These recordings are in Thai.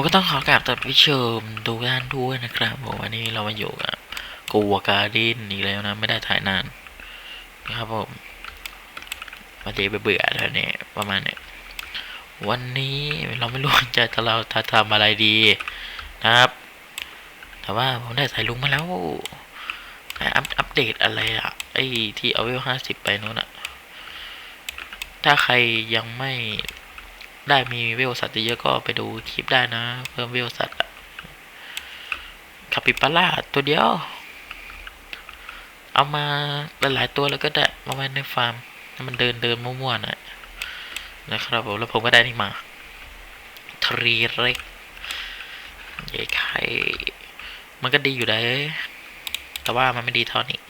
ผมก็ต้องขอกราบท่านผู้ชมทุกท่านด้วยนะครับผมวันนี้เรามาอยู่กับกัวการ์ดินอีกแล้วนะ ไม่ได้ถ่ายนานนะครับผมวันนี้เบื่อแล้วเนี่ยประมาณเนี้ยวันนี้เราไม่รู้จะจะเราทำอะไรดีนะครับ แต่ว่าผมได้ใส่ลุงมาแล้วอัปอัปเดตอะไรอะไอ้ที่เอาเวลห้าสิบไปนู้นอะถ้าใครยังไม่ ได้มีเวลสัตว์เยอะก็ไปดูคลิปได้นะ เพิ่มเวลสัตว์คาปิปาร่าตัวเดียว เอามาหลายๆตัวแล้วก็ได้มาไว้ในฟาร์มให้มันเดินเดินมั่วๆน่อยนะครับผมแล้วผมก็ได้นี่มาทรีเร็กใหญ่ไข่มันก็ดีอยู่ได้แต่ว่ามันไม่ดีเท่านี้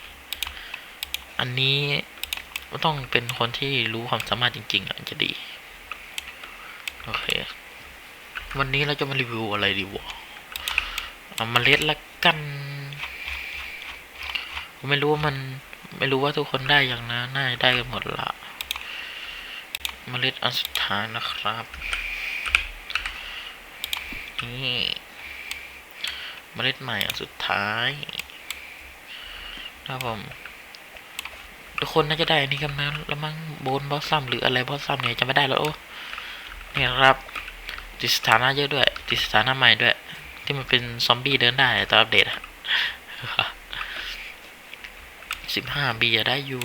อันนี้ต้องเป็นคนที่รู้ความสามารถจริงๆอะจะดี โอเค วันนี้เราจะมารีวิวอะไรดีวะเอามาเล็ดละกันผมไม่รู้ว่ามันไม่รู้ว่าทุกคนได้อย่างนะน่าจะได้กันหมดละมเมล็ดอันสุดท้ายนะครับ นี่มเมล็ดใหม่อันสุดท้ายนะครับผมทุกคนน่าจะได้อันนี้กันนะแล้วมั้งโบนบอสซัมหรืออะไรบอสซัมเนี่ยจะไม่ได้แล้วโอ้ นี่ครับติดสถานะเยอะด้วย ติดสถานะใหม่ด้วย ที่มันเป็นซอมบี้เดินได้ตอนอัปเดตสิบห้าบีได้อยู่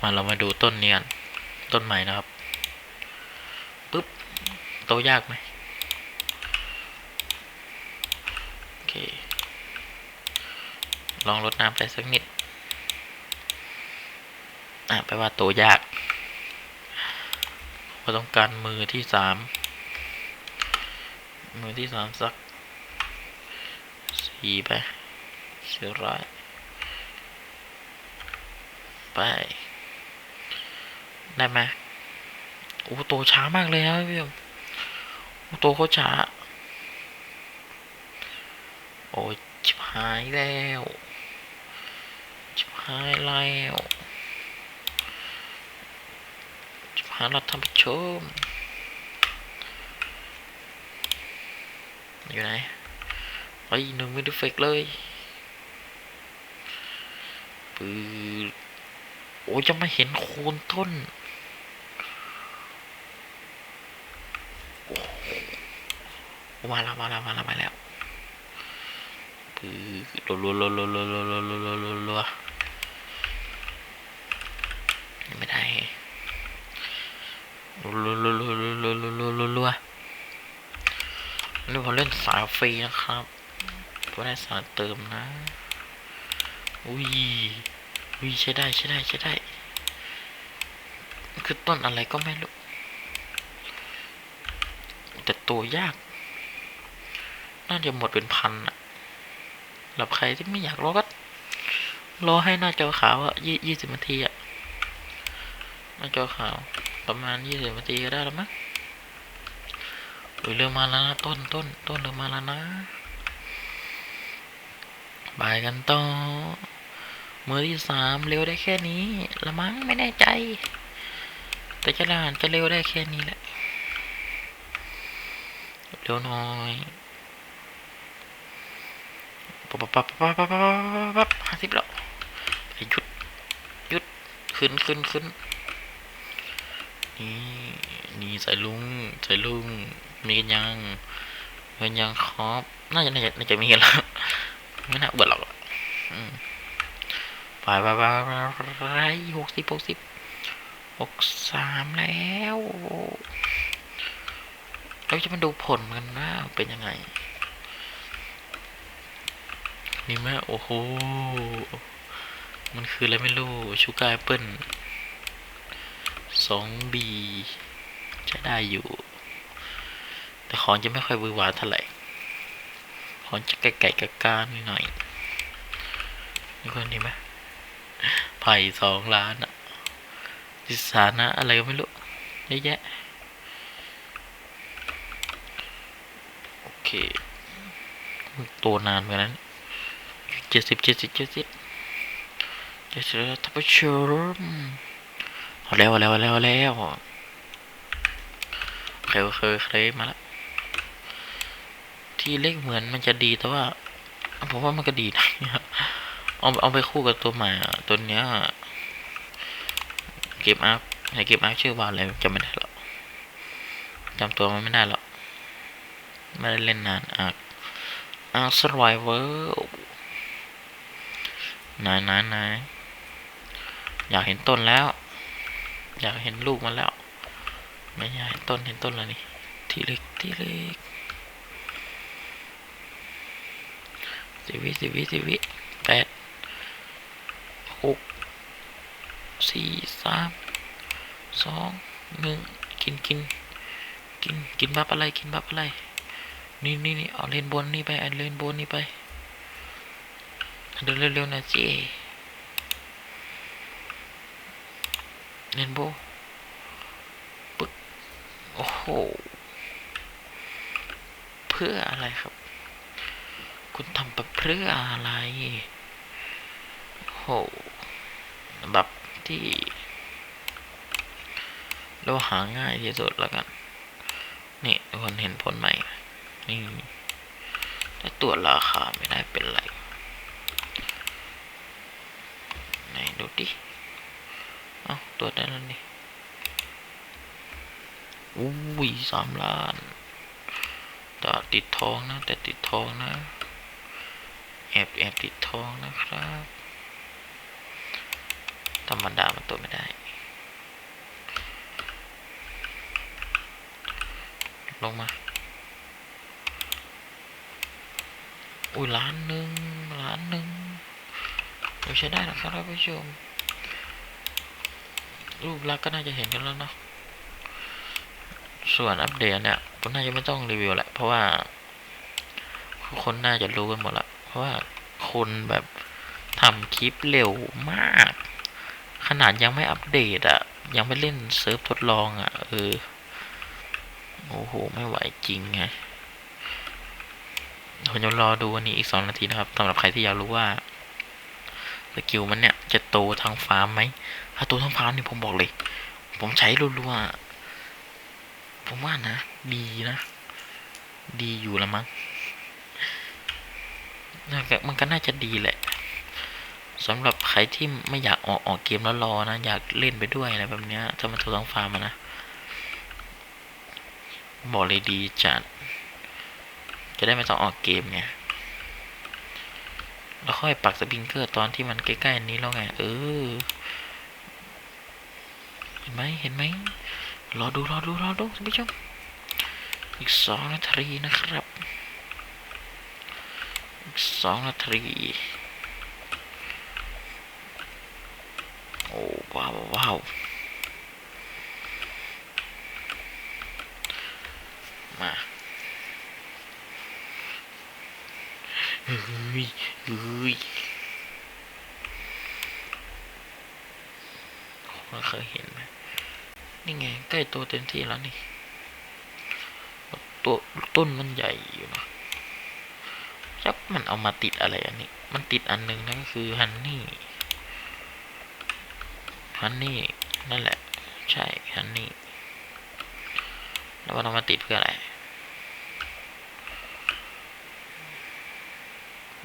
มาเรามาดูต้นเนียนต้นใหม่นะครับปุ๊บโตยากไหมโอเค ลองลดน้ำไปสักนิด อะแปลว่าโตยาก เราต้องการมือที่สามมือที่สามสักสี่ไปเสียร้อยไป ได้ไหมโอ้โตช้ามากเลยครับพี่ผมโอ้โตเขาช้า โอ้ยชิบหายแล้วชิบหายแล้วชิบ หายแล้วท่านผู้ชม อยู่ไหนไอ้หนึ่งไม่ได้เฟกเลยปืดโอ้ยจะไม่เห็นโคนต้นมาแล้วมาแล้วมาแล้วมาแล้วปืดรัวรัวรัวรัวรัวรัวรัวรัวรัวรัวยังไม่ได้ รัวรัวรัวรัวรัวรัวรัวรัวรัวนี่ผมเล่นสายฟรีนะครับผมได้สายเติมนะ อุ้ย อุ้ยใช้ได้ใช้ได้ใช้ได้ คือต้นอะไรก็ไม่รู้ แต่ตัวยาก น่าจะหมดเป็นพันอะสำหรับใครที่ไม่อยากรอก็รอให้หน้าจอขาวอะยี่ยี่สิบนาทีอะหน้าจอขาว ประมาณยี่สิบนาทีก็ได้แล้วมั้งอุ้ยเริ่มมาแล้วนะต้นต้นต้นเริ่มมาแล้วนะบายกันต่อมือที่สามเร็วได้แค่นี้ละมั้งไม่แน่ใจ แต่จะด่านจะเร็วได้แค่นี้แหละเร็วหน่อยปั๊บปั๊บปั๊บปั๊บปั๊บปั๊บปั๊บห้าสิบแล้วหยุดหยุดขึ้นขึ้นขึ้น นี่นี่ใส่ลุงใส่ลุง มีกันยังมีกันยังครับน่าจะน่าจะน่าจะมีกันแล้วไม่น่าเบื่อหรอกไปไปไปไปหกสิบหกสิบหกสามแล้วเราจะมาดูผลกันว่าเป็นยังไง นี่แม่โอ้โห มันคืออะไรไม่รู้ ชูการ์แอปเปิ้ล สองบีใช้ได้อยู่ แต่ของจะไม่ค่อยบือหวานเท่าไหร่ของจะไก่ไก่กะกาหน่อยนี่คนนี้ไหมไผ่สองล้านอะดิสานะอะไรก็ไม่รู้เยอะแยะโอเคตัวนานเหมือนนั้นเจ็ดสิบเจ็ดสิบเจ็ดสิบเจ็ดสิบทับชม เอาแล้วเอาแล้วเอาแล้วเอาแล้วเคยเคยเคยมาแล้วที่เล็กเหมือนมันจะดีแต่ว่าผมว่ามันก็ดีนะเอาเอาไปคู่กับตัวใหม่ตัวเนี้ยเกมอาร์คในเกมอาร์คชื่อว่าอะไรจำไม่ได้หรอกจำตัวมันไม่ได้หรอกไม่ได้เล่นนานอาร์อาร์คสไวเวอร์นายนายนายอยากเห็นต้นแล้ว อยากเห็นลูกมันแล้ว ไม่อยากเห็นต้นเห็นต้นแล้วนี่ ทีเล็กทีเล็กสิบวิสิบวิสิบวิแปดหกสี่สามสองหนึ่งกินกินกินกินบับอะไรกินบับอะไรนี่นี่นี่เอาเลนบนนี่ไปเอาเลนบนนี่ไปเดินเร็วๆนะจ๊ เลนโบปึ๊กโอ้โห เพื่ออะไรครับ คุณทำไปเพื่ออะไร โหแบบที่ เราหาง่ายที่สุดแล้วกัน นี่คนเห็นผลไหมนี่ถ้าตรวจราคาไม่ได้เป็นไร ไหนดูดิ ตรวได้แล้วนี่อุ้ยสามล้านแต่ติดทองนะ แต่ติดทองนะแอบแอบติดทองนะครับธรรมดามันตัวไม่ได้ ลงมา อุ้ยล้านหนึ่งล้านหนึ่งไม่ใช้ได้นะครับท่านผู้ชม รูปลักษณ์ก็น่าจะเห็นกันแล้วเนาะส่วนอัปเดตเนี่ยผมน่าจะไม่ต้องรีวิวแหละ เพราะว่าคนน่าจะรู้กันหมดละเพราะว่าคนแบบทำคลิปเร็วมาก ขนาดยังไม่อัปเดตอะยังไม่เล่นเซิร์ฟทดลองอะเออโอ้โห ไม่ไหวจริงไงผมจะรอดูวันนี้อีกสองนาทีนะครับสำหรับใครที่อยากรู้ว่าสกิลมันเนี่ย จะโตทางฟาร์มไหม ถ้าโตทางฟาร์มนี่ยผมบอกเลย ผมใช้รัวๆผมว่านะ ดีนะ ดีอยู่ล้วมั้งน่าจะมันก็น่าจะดีแหละสำหรับใครที่ไม่อยากออกออกเกมแล้วรอนะ อยากเล่นไปด้วยอะไรแบบเนี้ยถ้ามันโตทางฟาร์มอะนะ บอกเลยดีจัด จะได้ไม่ต้องออกเกมไงแล้วค่อยปักสปริงเกอร์ตอนที่มันใกล้ๆนี้แล้วไง เออ ห็นไหมเห็นไหมรอดูรอดูรอดูท่านผู้ชมอีกสองนาทีนะครับอีกสองนาทีโอ้ว้าวว้าวมาเฮ้ยเฮ้ย เราเคยเห็นไหมนี่ไง ใกล้ตัวเต็มที่แล้วนี่ ตัวต้นมันใหญ่อยู่นะจักมันเอามาติดอะไรอันนี้ มันติดอันหนึ่งนั่นก็คือฮันนี่ ฮันนี่ นั่นแหละ ใช่ ฮันนี่ แล้วมันเอามาติดเพื่ออะไร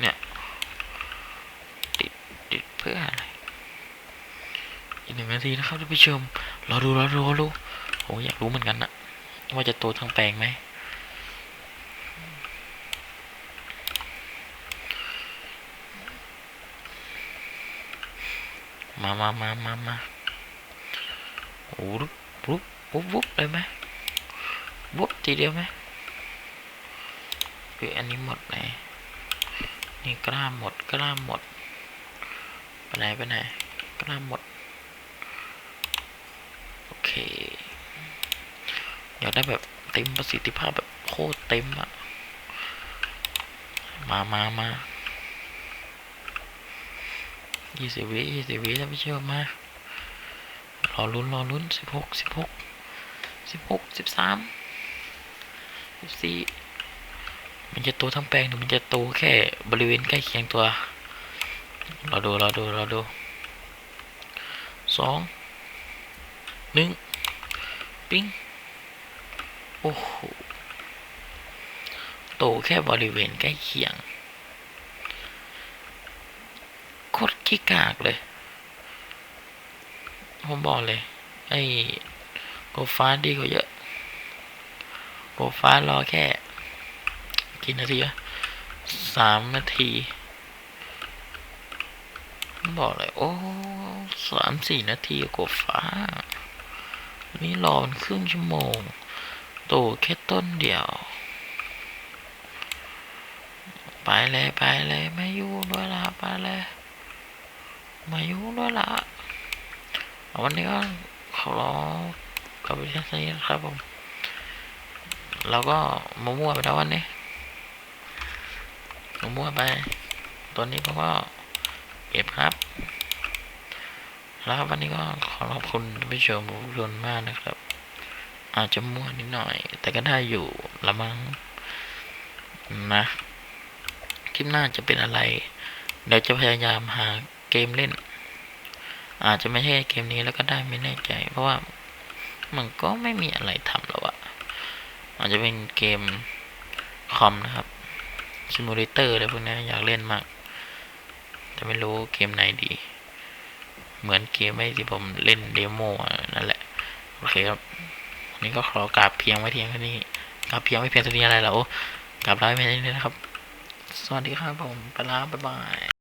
เนี่ย ติด ติดเพื่ออะไร อีกหนึ่งนาทีนะครับท่านผู้ชมรอดูรอดูรอดูโอ้อยากรู้เหมือนกันนะว่าจะโตทั้งแปลงไหมมามามามามาโอ้รุบรุบวุบวุบเลยไหมวุบทีเดียวไหมคืออันนี้หมดไหนนี่กล้ามหมดกล้ามหมดไปไหนไปไหนกล้ามหมด เคอยากได้แบบเต็มประสิทธิภาพแบบโคตรเต็มอะมามามายี่สิบวิยี่สิบวิท่านผู้ชมมารอลุ้นรอลุ้นสิบหกสิบหกสิบหกสิบสามสิบสี่มันจะโตทั้งแปลงหรือมันจะโตแค่บริเวณใกล้เคียงตัวรอดูรอดูรอดูสอง หนึ่งปิ้ง โอ้โห โตแค่บริเวณใกล้เคียง โคตรขี้กากเลย ผมบอกเลย ไอ้โกฟ้าดีกว่าเยอะ โกฟ้ารอแค่กี่นาทีอะสามนาที บอกเลย โอ้สามสี่นาทีโกฟ้า นี่รอมันครึ่งชั่วโมงโตแค่ต้นเดียว ไปเลยไปเลยไม่ยุ่งด้วยละไปเลยไมายุ่งด้วยละวันนี้ก็ขอร้องกับวิทยาศาสตร์นะครับผมเราก็มั่วไปแล้ววันนี้มั่วไป ตัวนี้ผมก็เก็บครับ แล้วครับวันนี้ก็ขอขอบคุณท่านผู้ชมทุกคนมากนะครับ อาจจะมั่วนิดหน่อย แต่ก็ได้อยู่ละมั้งนะคลิปหน้าจะเป็นอะไร เดี๋ยวจะพยายามหาเกมเล่น อาจจะไม่ใช่เกมนี้แล้วก็ได้ไม่แน่ใจ เพราะว่ามันก็ไม่มีอะไรทำแล้วอะอาจจะเป็นเกมคอมนะครับซิมูเลเตอร์อะไรพวกนี้อยากเล่นมาก แต่ไม่รู้เกมไหนดี เหมือนเกมไอ้ที่ผมเล่นเดโมนั่นแหละ โอเคครับวันนี้ก็ขอกราบเพียงไว้เพียงเท่านี้กราบเพียงไว้เพียงเท่านี้อะไรแล้วกราบลาไปเพียงเท่นี้นะครับ สวัสดีครับผมไปลาบ๊ายบาย